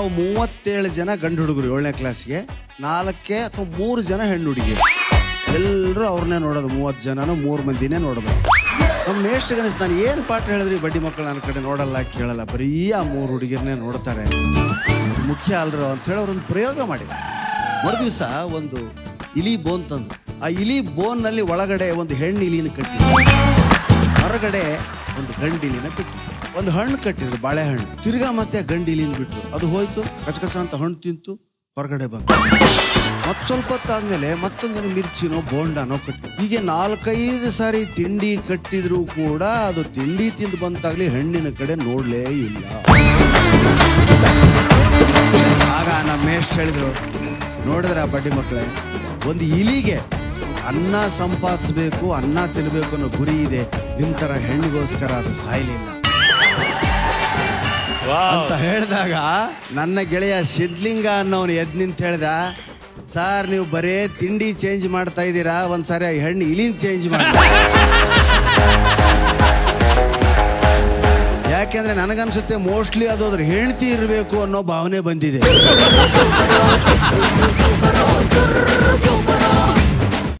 ನಾವು ಮೂವತ್ತೇಳು ಜನ ಗಂಡು ಹುಡುಗರು ಏಳನೇ ಕ್ಲಾಸ್ಗೆ ನಾಲ್ಕೇ ಅಥವಾ ಮೂರು ಜನ ಹೆಣ್ಣು ಹುಡುಗಿರು ಎಲ್ಲರೂ ಅವ್ರನ್ನೇ ನೋಡೋದು, ಮೂವತ್ತು ಜನನೂ ಮೂರು ಮಂದಿನೇ ನೋಡೋದು ನಮ್ಮ ಮೇಷ್ಟ್ರ ಗಣೇಶ್, ನಾನು ಏನು ಪಾಠ ಹೇಳಿದ್ರಿ ಬಡ್ಡಿ ಮಕ್ಕಳು ನನ್ನ ಕಡೆ ನೋಡಲ್ಲ, ಕೇಳಲ್ಲ, ಬರೀ ಆ ಮೂರು ಹುಡುಗಿರನ್ನೇ ನೋಡ್ತಾರೆ. ಮುಖ್ಯ ಅಲ್ರು ಅಂತ ಹೇಳಿ ಅವ್ರೊಂದು ಪ್ರಯೋಗ ಮಾಡಿದ್ರು. ಮರುದಿವಸ ಒಂದು ಇಲಿ ಬೋನ್ ತಂದು ಆ ಇಲಿ ಬೋನ್ನಲ್ಲಿ ಒಳಗಡೆ ಒಂದು ಹೆಣ್ಣು ಇಲಿನ ಕಟ್ಟಿ ಹೊರಗಡೆ ಒಂದು ಗಂಡಿಲಿನ ಬಿಟ್ಟು ಒಂದು ಹಣ್ಣು ಕಟ್ಟಿದ್ರು, ಬಾಳೆಹಣ್ಣು. ತಿರ್ಗಾ ಮತ್ತೆ ಗಂಡಿಲಿನ ಬಿಟ್ಟು ಅದು ಹೋಯ್ತು, ಕಚಕಚ ಅಂತ ಹಣ್ಣು ತಿಂತು, ಹೊರಗಡೆ ಬಂತು. ಮತ್ ಸ್ವಲ್ಪ ಹೊತ್ತಾದ್ಮೇಲೆ ಮತ್ತೊಂದಿನ ಮಿರ್ಚಿನೋ, ಬೋಂಡಾನೋ ಕಟ್ಟಿ ಹೀಗೆ ನಾಲ್ಕೈದು ಸಾರಿ ತಿಂಡಿ ಕಟ್ಟಿದ್ರು ಕೂಡ ಅದು ತಿಂಡಿ ತಿಂದು ಬಂತಾಗ್ಲಿ ಹಣ್ಣಿನ ಕಡೆ ನೋಡ್ಲೇ ಇಲ್ಲ. ಆಗ ನಮ್ಮ ಮೇಷ್ಟ್ ಹೇಳಿದ್ರು, ನೋಡಿದ್ರ ಬಡ್ಡಿ ಮಕ್ಕಳೇ? ಒಂದು ಇಲಿಗೆ ಅನ್ನ ಸಂಪಾದಿಸ್ಬೇಕು, ಅನ್ನ ತಿನ್ಬೇಕು ಅನ್ನೋ ಗುರಿ ಇದೆ. ನಿಮ್ ಹೆಣ್ಣಿಗೋಸ್ಕರ ಅದು ಸಾಯ್ಲಿಲ್ಲ. ಅಂತ ಹೇಳಿದಾಗ ನನ್ನ ಗೆಳೆಯ ಸಿದ್ಲಿಂಗ ಅನ್ನೋನು ಎದ್ ನಿಂತ ಹೇಳ್ದ, ಸರ್, ನೀವು ಬರೇ ತಿಂಡಿ ಚೇಂಜ್ ಮಾಡ್ತಾ ಇದ್ದೀರಾ? ಒಂದ್ಸಾರಿ ಆ ಹೆಣ್ಣು ಇಲಿನ್ ಚೇಂಜ್ ಮಾಡಿ. ಯಾಕೆಂದ್ರೆ ನನಗನ್ಸುತ್ತೆ ಮೋಸ್ಟ್ಲಿ ಅದು ಅದ್ರ ಹೆಂಡತಿ ಇರಬೇಕು ಅನ್ನೋ ಭಾವನೆ ಬಂದಿದೆ.